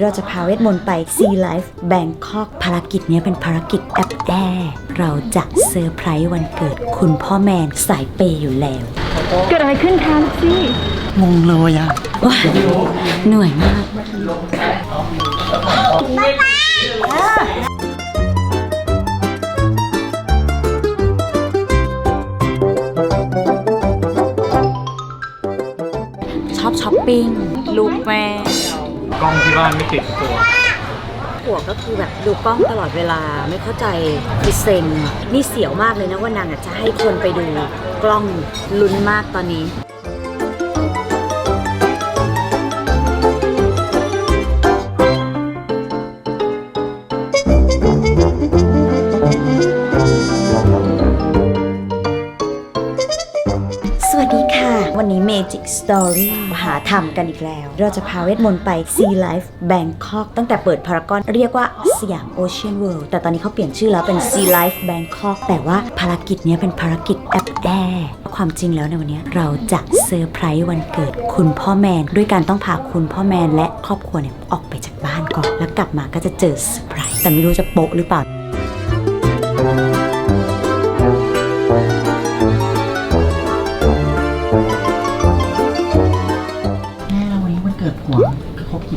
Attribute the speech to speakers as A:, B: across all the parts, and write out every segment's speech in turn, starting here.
A: เราจะพาเวทมนต์ไป Sea Life Bangkok ภารกิจเนี้ยเป็นภารกิจแอปแอร์เราจะเซอร์ไพรส์วันเกิดคุณพ่อแมนสายเปย์อยู่แล้ว
B: เกิดอะไรขึ้นคะซี่
C: งงเลยอะ
A: ว้ายเหนื่อยมากชอบช้อปปิ้งลูกแม่
D: กล้องที่บ้านไม่ติดตัว
A: ผัวก็คือแบบดูกล้องตลอดเวลาไม่เข้าใจคือเซ็งนี่เสียวมากเลยนะว่านางอะจะให้คนไปดูกล้องลุ้นมากตอนนี้ วันนี้ Magic Story หาทำกันอีกแล้ว เราจะพาเวทมนต์ไป Sea Life Bangkok ตั้งแต่เปิดพารากอนเรียกว่าสยาม Ocean World แต่ตอนนี้เขาเปลี่ยนชื่อแล้วเป็น Sea Life Bangkok แต่ว่าภารกิจเนี้ยเป็นภารกิจแอปแอร์ความจริงแล้วในวันนี้เราจะเซอร์ไพรส์วันเกิดคุณพ่อแมน ด้วยการต้องพาคุณพ่อแมนและครอบครัวเนี่ยออกไปจากบ้านก่อน แล้วกลับมาก็จะเจอเซอร์ไพรส์แต่ไม่รู้จะโป๊ะหรือเปล่า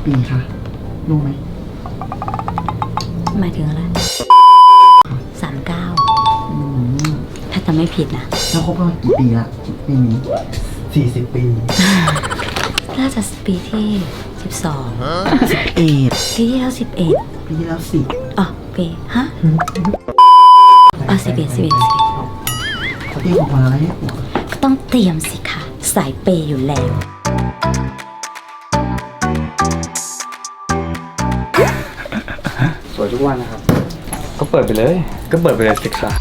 C: ครบกี่ปีคะรู้ไหม
A: หมายถึงอะไรสามเก้า
C: อืม
A: ถ้าจะไม่ผิดนะ
C: แล้วคบกันมากี่ปีละปีนี้สี่สิบปี
A: น่าจะปีที่12
C: เอ็ด
A: ปีที่แล้ว11
C: ปีที่แล้วสิบ
A: อ๋อปีฮะอ๋อ11 11
C: เขาเตรียมออกมาแล้วให้ผัว
A: 11ก็ต้องเตรียมสิค่ะสายเปย์อยู่แล้ว
D: สวยทุกวันนะครับ ก็เปิดไปเลย ก็เปิดไปเลยศึกษา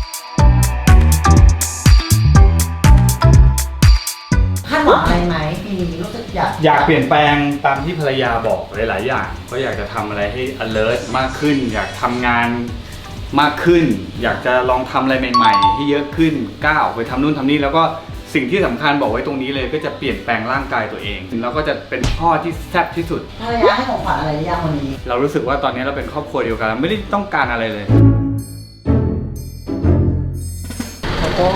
C: คาดหวังอะไรไหมปีนี้รู้สึกอยาก
D: อยากเปลี่ยนแปลงตามที่ภรรยาบอกหลาย ๆ อย่างก็อยากจะทำอะไรให้ alert มากขึ้น อยากทำงานมากขึ้น อยากจะลองทำอะไรใหม่ ๆ ให้เยอะขึ้นก้าวไปทำนู่นทำนี่แล้วก็ สิ่งที่สำคัญบอกไว้ตรงนี้เลยก็จะเปลี่ยนแปลงร่างกายตัวเองแล้วก็จะเป็นพ่อที่แซ่บที่สุด
C: ภรรยาให้ของขวัญอะไรหรือยังวันนี้
D: เรารู้สึกว่าตอนนี้เราเป็นครอบครัวเดียวกันไม่ได้ต้องการอะไรเลย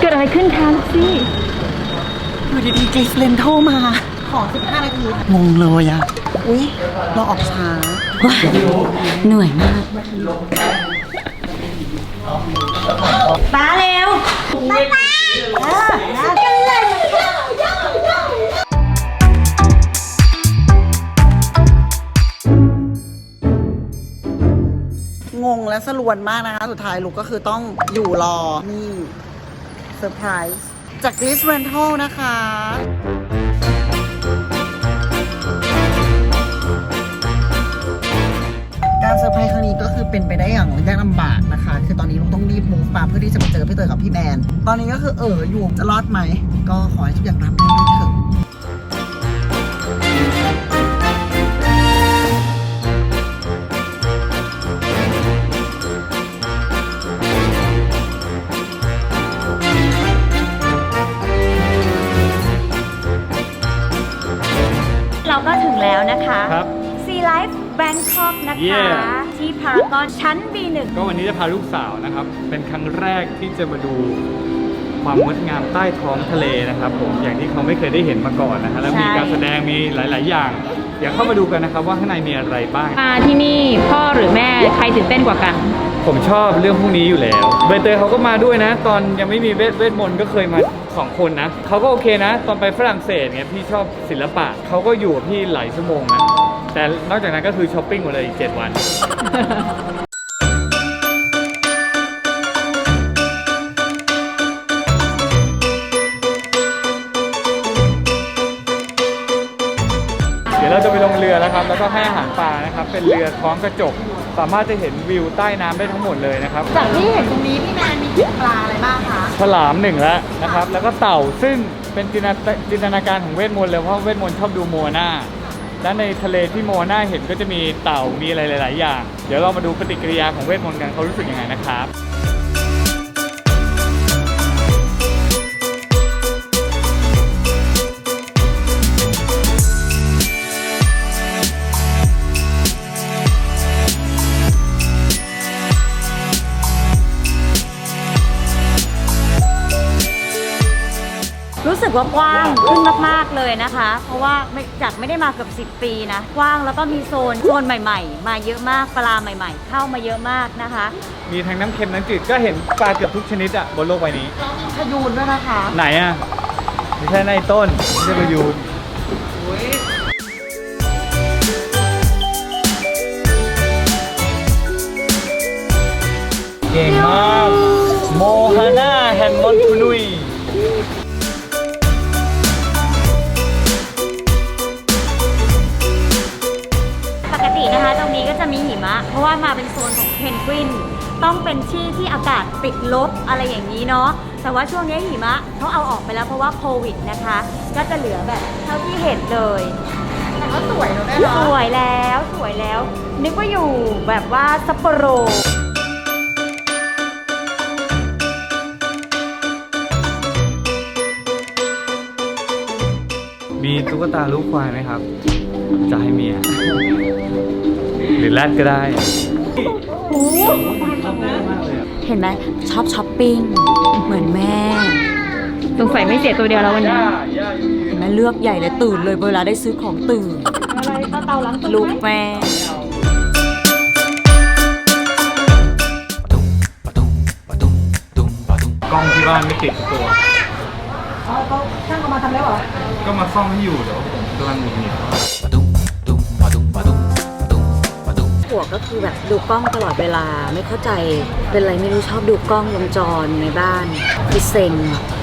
B: เกิดอะไรขึ้นคะซี่
C: อยู่ดีๆเจสเลนโทรมา ขอ 15 นาที งงเลยอะอุ๊ย เราออกช้า
A: ว้ายเหนื่อยมากป้าเร็ว
C: งงและสลวนมากนะคะ สุดท้ายลูกก็คือต้องอยู่รอ นี่เซอร์ไพรส์จาก g l i s Rental นะคะการเซอร์ไพรส์ครั้งนี้ก็คือเป็นไปได้อย่างยากลำบากนะคะ คือตอนนี้ลุงต้องรีบมูฟมาเพื่อที่จะไปเจอพี่เต๋อกับพี่แมนตอนนี้ก็คือเอออยู่จะรอดไหม ก็ขอให้ทุกอย่างรับได้ด้วยเถอะ
A: ก็ถึงแล้วนะคะ
D: ครับ
A: Sea Life Bangkok นะคะ
D: Yeah
A: ที่พารากอนชั้น B1
D: ก็วันนี้จะพาลูกสาวนะครับ เป็นครั้งแรกที่จะมาดูความงดงามใต้ท้องทะเลนะครับผมอย่างที่เขาไม่เคยได้เห็นมาก่อนนะฮะแล้วมี
A: ใช่
D: การแสดงมีหลาย ๆ อย่าง เดี๋ยวเข้ามาดูกันนะครับว่าข้างในมีอะไรบ้าง
B: มาที่นี่พ่อหรือแม่ใครตื่นเต้นกว่ากัน
D: ผมชอบเรื่องพวกนี้อยู่แล้วใบเตยเขาก็มาด้วยนะ ตอนยังไม่มีเวทเวทมนต์ก็เคยมา สองคนนะเขาก็โอเคนะ ตอนไปฝรั่งเศสเนี่ยพี่ชอบศิลปะเขาก็อยู่กับพี่หลายชั่วโมงนะแต่นอกจากนั้นก็คือช้อปปิ้งหมดเลยอีก7วัน เดี๋ยวเราจะไปลงเรือนะครับ แล้วก็ให้อาหารปลานะครับ เป็นเรือท้องกระจก สามารถจะเห็นวิวใต้น้ำได้ทั้งหมดเลยนะครับ
C: จากที่เห็นตรงนี้พี่นมีกิน ปลาอะไรบ้างคะ
D: ฉลามหนึ่งแล้วนะครับ แล้วก็เต่าซึ่งเป็นจินตนาจินตนาการของเวทมนต์เลยเพราะเวทมนต์ชอบดูโมนาและในทะเลที่โมนาเห็นก็จะมีเต่ามีอะไรหลาย ๆ อย่าง เดี๋ยวเรามาดูปฏิกิริยาของเวทมนต์กันเขารู้สึกยังไงนะครับ
A: รู้สึกว่ากว้างขึ้นมาก ๆ เลยนะคะ เพราะว่าไม่จากไม่ได้มาเกือบ10 ปีนะกว้างแล้วก็มีโซนโซนใหม่ ๆ มาเยอะมากปลาใหม่ ๆ เข้ามาเยอะมากนะคะ
D: มีทั้งน้ำเค็มน้ำจืดก็เห็นปลาเกือบทุกชนิดอะบนโลกใบนี้
C: พยูนด้วยนะคะ
D: ไหนอะไม่ใช่ในต้นไม่ใช่ประยูนเก่งมาก โมฮาน่าแฮนมอนคุนุย
A: จะมีหิมะเพราะว่ามาเป็นโซนของเพนกวิน ต้องเป็นที่ที่อากาศติดลบอะไรอย่างนี้เนาะ แต่ว่าช่วงนี้หิมะเขาเอาออกไปแล้วเพราะว่าโควิดนะคะ ก็จะเหลือแบบเท่าที่เห็นเลย
C: แต่ก็สวยเนอะแม่
A: ส
C: เนาะ
A: วยแล้วสวยแล้ว นึกว่าอยู่แบบว่าซัปโปโร
D: มีตุ๊กตาลูกควายไหมครับ จะให้เมีย หรือแรดก็ได้
A: เห็นไหมชอบช้อปปิ้ง เหมือนแม่
B: สงสัยไม่เสียตัวเดียวแล้ววันนี้
A: เห็นไหมเลือกใหญ่เลยตื่นเลยเวลาได้ซื้อของตื่น
B: อะไรก็เตาล้าง
A: ลูกแม่
D: กล้องที่บ้านไม่ติดทุกตัว
C: เขาช่างเอามาทำแล้วเหรอ
D: ก็มาซ่อมให้อยู่เดี๋ยวผมกำลังหงุดหงิด
A: ผัวก็คือแบบดูกล้องตลอดเวลาไม่เข้าใจเป็นอะไรไม่รู้ชอบดูกล้องวงจรในบ้านคือเซ็ง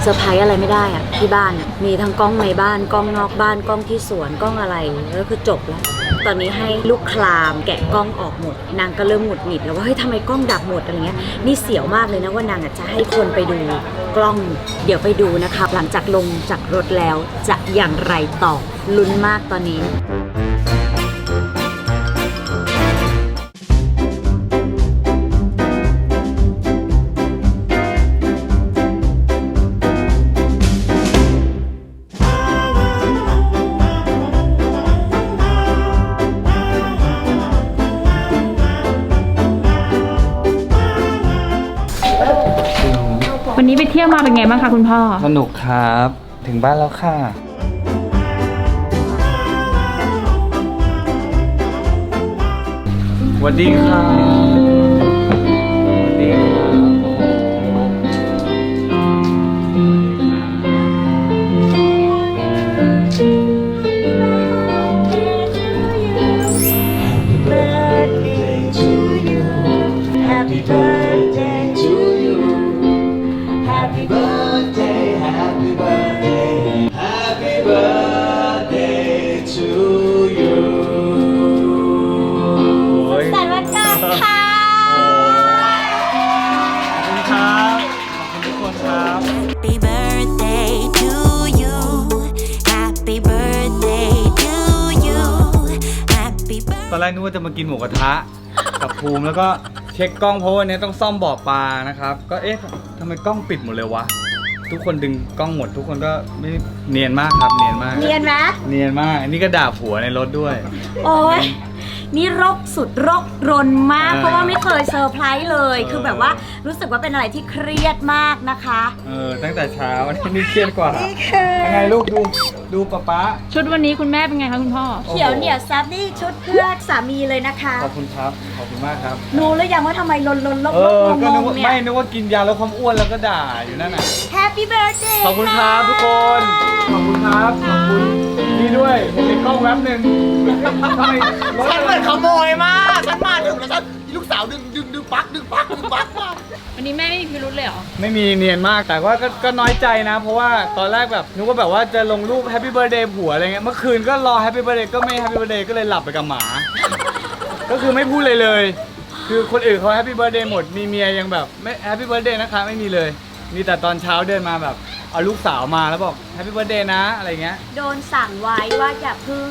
A: เซอร์ไพรส์อะไรไม่ได้อะที่บ้านมีทั้งกล้องในบ้านกล้องนอกบ้านกล้องที่สวนกล้องอะไรแล้วคือจบแล้วตอนนี้ให้ลูกคลามแกะกล้องออกหมด นางก็เริ่มหงุดหงิดแล้วว่าเฮ้ยทำไมกล้องดับหมดอะไรเงี้ยนี่เสียวมากเลยนะว่านางจะให้คนไปดูกล้อง เดี๋ยวไปดูนะคะหลังจากลงจากรถแล้วจะอย่างไรต่อลุ้นมากตอนนี้
B: เที่ยวมาเป็นไงบ้างคะคุณพ่อ
D: สนุกครับ ถึงบ้านแล้วค่ะ สวัสดีครับ แรกนึกว่าจะมากินหมูกระทะ กับภูมิแล้วก็เช็คกล้องเพราะวันนี้ต้องซ่อมบ่อปลานะครับ ก็เอ๊ะทำไมกล้องปิดหมดเลยวะ ทุกคนดึงกล้องหมด ทุกคนก็ไม่เนียนมากครับเนียนมาก
A: เนียนไหม
D: เนียนมากอันนี้ก็ด่าผัวในรถด้วย
A: โอ้ยนี่รกสุดรกรนมาก
D: เออ
A: เพราะว่าไม่เคยเซอร์ไพรส์เลยคือแบบว่ารู้สึกว่าเป็นอะไรที่เครียดมากนะคะ
D: เออตั้งแต่เช้าอันนี้เครียดกว่ายังไงลูกดู ดูป๊าป๊า
B: ชุดวันนี้คุณแม่เป็นไงคะคุณพ่อ
A: เขียวเหนียวซับนี่ชุดเพื่อสามีเลยนะคะ
D: ขอบคุณครับ ขอบคุณมากครับ
A: รู้หรือยังว่าทำไมลนลนลก
D: เอ
A: ลก
D: อ
A: ง
D: ก็นึก
A: ง
D: ว่า
A: เนี่
D: ไม่
A: ย
D: นึกว่ากินยาลดความอ้วนแล้วก็ด่าอยู่นั่นน่ะ
A: Happy birthday
D: ขอบคุณครับทุกคน ขอบคุณครับ ขอบคุณนี่ด้วยเห็นในกล้องแวบหนึ่งทำไมรถ
C: ฉันเหมือนขโมยมาก ฉันมาถึงแล้วฉันลูกสาวดึงดึงดึงปักดึงปักดึงปักมา
B: วันนี้แม่ไม่มีพิรุธเลยเหรอ
D: ไม่มีเนียนมากแต่ว่าก็ก็น้อยใจนะ เพราะว่าตอนแรกแบบนึกว่าแบบว่าจะลงรูปแฮปปี้เบอร์เดย์ผัวอะไรเงี้ยเมื่อคืนก็รอแฮปปี้เบอร์เดย์ก็ไม่แฮปปี้เบอร์เดย์ก็เลยหลับไปกับหมา ก็คือไม่พูดเลยเลย คือคนอื่นเขาแฮปปี้เบอร์เดย์หมดมีเมียยังแบบไม่แฮปปี้เบอร์เดย์นะคะไม่มีเลย มีแต่ตอนเช้าเดินมาแบบ เอาลูกสาวมาแล้วบอก Happy Birthday นะอะไรเงี้ย
A: โดนสั่งไว้ว่าอย่าพึ่ง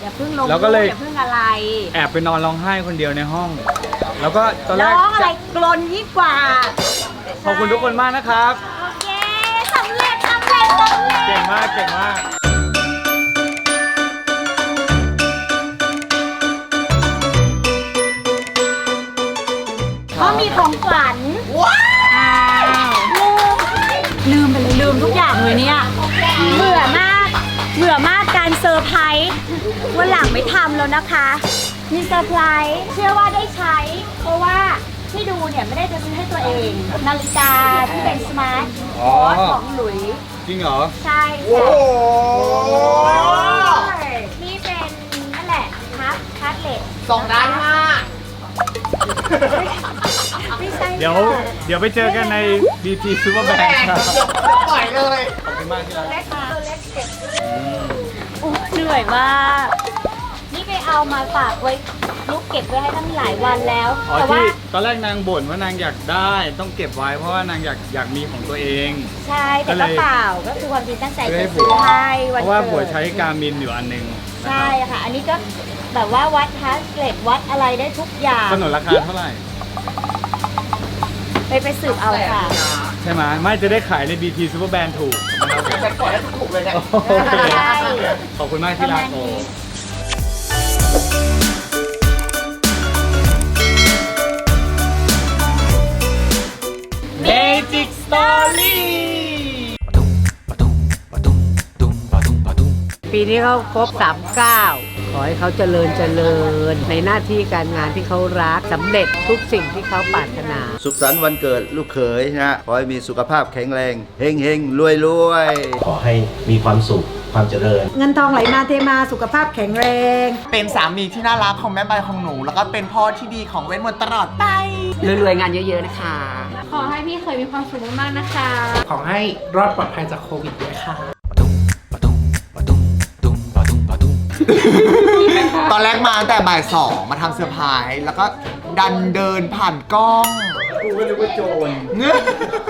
A: อย่าพึ่งลง
D: แล้วก็เลย
A: รูปอย่าพึ่งอะไร
D: แอบไปนอนร้องไห้คนเดียวในห้อง แล้วก็ตอนแร
A: ร้
D: ก
A: องอะไรกลนยิ่งกว่า
D: ขอบคุณทุกคนมากนะครับ
A: โอเคสำเร็จสำเร็จสำเร็จ
D: เก่งมากเก่งมาก
A: เขามีของขวัญ วันหลังไม่ทำแล้วนะคะ มีเซอร์ไพรส์เชื่อว่าได้ใช้ เพราะว่าที่ดูเนี่ยไม่ได้จะซื้อให้ตัวเอง นาฬิกาที่เป็นสมาร์ท
D: อ๋อ
A: วอทของหลุย
D: จริงเหรอ
A: ใช่
C: โอ้
A: ค่ะ
C: โห
A: นี่เป็นนั่นแหละคัสคัสเลต
C: สองด้านห้า
A: ไม่ใช่
D: เดี๋ยวเดี๋ยวไปเจอกันใน BP Super Bank ครับ
C: ปล่อยเลย
D: ขอบคุณมากที่รัก
A: เล็กตัวเล็กเก็บโอ้ เหนื่อยมาก นี่ไปเอามาฝากไว้ลูกเก็บไว้ให้ตั้งหลายวันแล้ว
D: อ๋อ
A: แต่ว่า
D: ที่ตอนแรกนางบ่นว่านางอยากได้ ต้องเก็บไว้เพราะว่านางอยากอยากมีของตัวเอง
A: ใช่แต่
D: ก็เล
A: ก็
D: ย
A: เปล่าก็คือความจริงตั้งใจ
D: เพื่อ
A: จะ
D: ให้ผั
A: ซื้
D: ว
A: อให้วัน
D: เพราะว่า
A: เกิด
D: ผัวใช้การมินอยู่อันหนึง
A: ใช่ค่ะ อันนี้ก็แบบว่าวัดทัสเลตวัดอะไรได้ทุกอย่าง
D: ถนนราคาเท่าไหร่
A: ไปไปสืบเอาค่ะ
D: ใช่ไหมไม่จะได้ขายใน BP Super Band ถูกนะครับ
C: ฉันปล่อยให้ถูกเลยเนี่ย
D: โอเค
A: ใช่
D: ขอบคุณมาก
A: ป
D: ที่
A: ระ
D: รั
A: มากณ
D: โอ
A: นี้
D: Magic Story
E: ปีนี้เขาครบ39ข อให้เขาเจริญเจริญ ในหน้าที่การงานที่เขารักสำเร็จทุกสิ่งที่เขาปรารถนา
F: สุขสันต์วันเกิดลูกเขยนะฮะขอให้มีสุขภาพแข็งแรงเฮงเฮงรวยรวย
G: ขอให้มีความสุขความเจริญ
E: เงินทองไหลมาเทมาสุขภาพแข็งแรง
C: เป็นสามีที่น่ารักของแม่ใบของหนู แล้วก็เป็นพ่อที่ดีของเวทมนต์ตลอดไป
E: รวยๆงานเยอะๆนะคะ
B: ขอให้พี่เคยมีความสุขมากๆนะคะ
H: ขอให้รอดปลอดภัยจากโควิดด้วยค่ะต
C: ตอนแรกมาตั้งแต่บ่ายสองมาทำเซอร์ไพรส์แล้วก็ดันเดินผ่านกล้อง
D: กูก็นึกว่าโจร
C: เงี้ย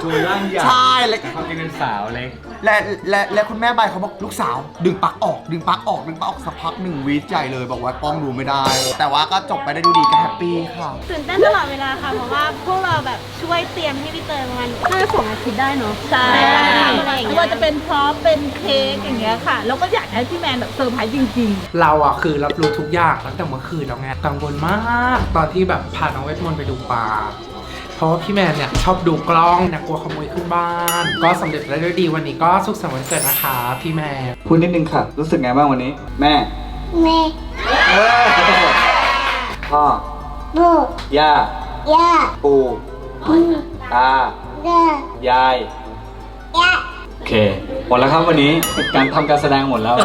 D: โจรร่างใหญ่
C: ใช่แล้ว
D: ความจริงเป็นสาวเล็ก
C: และและและคุณแม่ใบเขาบอกลูกสาว ดึงปลั๊กออกดึงปลั๊กออกดึงปลั๊กออกสักพักหนึ่งวีดใหญ่เลย บอกว่ากล้องดูไม่ได้ แต่ว่าก็จบไปได้ดูดีก็แฮปปี้ค่ะ
I: ตื่นเต้นตลอดเวลาค่ะ เพราะว่าพวกเราแบบช่วยเตรียมให้พี่เตยประมาณน่าจะสองอาทิตย์ได้เนาะใช่อะไรอย่าง
J: ไม่
I: เงี้ย
J: ว่าจะเป็นพร็อพเป็นเค้กอย่างเงี้ยค่ะ แล้วก็อยากให้พี่แมนแบบเซอร์ไพรส์จริง ๆ
H: เราอะคือรับรู้ทุกอย่างตั้งแต่เมื่อคืนแล้วไงกังวลมาก ตอนที่แบบพาน้องเวทมนต์ไปดูปลา เพราะว่าพี่แมนเนี่ยชอบดูกล้องนะกลัวขโมยขึ้นบ้าน ก็สำเร็จได้ด้วยดีวันนี้ก็สุขสันต์วันเกิดนะคะ พี่แมน
D: พูดนิดนึงค่ะ รู้สึกไงบ้างวันนี้ แม่
K: แม่
D: พ่อ
K: บู
D: ย่า
K: ย่า
D: ปู่
K: อืม
D: ตา
K: เด้อยา
D: ย
K: ย่า
D: โอเค หมดแล้วครับวันนี้ การทำการแสดงหมดแล้ว